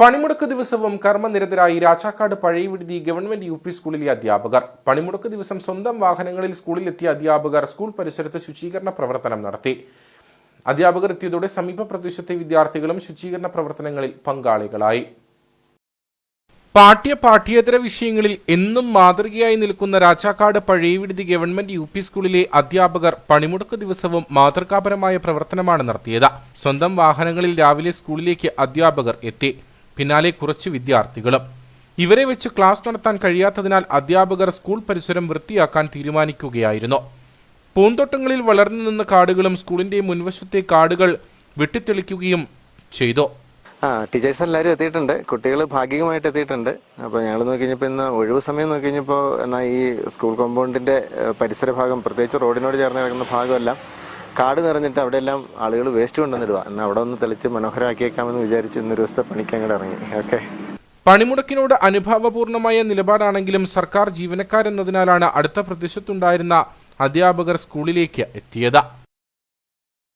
പണിമുടക്ക് ദിവസവും കർമ്മനിരതരായി Rajakkad Pazhayaviduthi government U P സ്കൂളിലെ അധ്യാപകർ. പണിമുടക്ക് ദിവസം സ്വന്തം വാഹനങ്ങളിൽ സ്കൂളിലെത്തിയ അധ്യാപകർ സ്കൂൾ പരിസരത്ത് ശുചീകരണ പ്രവർത്തനം നടത്തി. അധ്യാപകർ എത്തിയതോടെ സമീപ പ്രദേശത്തെ വിദ്യാർത്ഥികളും ശുചീകരണ പ്രവർത്തനങ്ങളിൽ പങ്കാളികളായി. പാഠ്യ പാഠ്യേതര വിഷയങ്ങളിൽ എന്നും മാതൃകയായി നിൽക്കുന്ന Rajakkad Pazhayaviduthi government U P സ്കൂളിലെ അധ്യാപകർ പണിമുടക്ക് ദിവസവും മാതൃകാപരമായ പ്രവർത്തനമാണ് നടത്തിയത്. സ്വന്തം വാഹനങ്ങളിൽ രാവിലെ സ്കൂളിലേക്ക് അധ്യാപകർ എത്തി. പിന്നാലെ കുറച്ച് വിദ്യാർത്ഥികളും. ഇവരെ വെച്ച് ക്ലാസ് നടത്താൻ കഴിയാത്തതിനാൽ അധ്യാപകർ സ്കൂൾ പരിസരം വൃത്തിയാക്കാൻ തീരുമാനിക്കുകയായിരുന്നു. പൂന്തോട്ടങ്ങളിൽ വളർന്നു നിന്ന കാടുകളും സ്കൂളിന്റെ മുൻവശത്തെ കാടുകൾ വെട്ടിത്തെളിക്കുകയും ചെയ്തു. ആ ടീച്ചേഴ്സ് എല്ലാവരും എത്തിയിട്ടുണ്ട്. കുട്ടികൾ ഭാഗികമായിട്ട് എത്തിയിട്ടുണ്ട്. അപ്പോൾ ഞങ്ങൾ നോക്കി കഴിഞ്ഞപ്പോൾ ഇന്ന് ഒഴിവ് സമയം നോക്കി കഴിഞ്ഞപ്പോൾ എന്നാൽ ഈ സ്കൂൾ കോമ്പൗണ്ടിന്റെ പരിസര ഭാഗം പ്രത്യേകിച്ച് റോഡിനോട് ചേർന്ന് കിടക്കുന്ന ഭാഗമെല്ലാം കാട് നിറഞ്ഞിട്ട് അവിടെ എല്ലാം ആളുകൾ വേസ്റ്റ് കൊണ്ടുവന്നിടുക എന്നാൽ അവിടെ ഒന്ന് തെളിച്ച് മനോഹരമാക്കിയേക്കാമെന്ന് വിചാരിച്ച് ഇന്നൊരു ദിവസത്തെ പണിക്ക് അങ്ങോട്ട് ഇറങ്ങി. ഓക്കെ പണിമുടക്കിനോട് അനുഭാവപൂർണമായ നിലപാടാണെങ്കിലും സർക്കാർ ജീവനക്കാരെന്നതിനാലാണ് അടുത്ത പ്രദേശത്തുണ്ടായിരുന്ന അധ്യാപകർ സ്കൂളിലേക്ക് എത്തിയത്.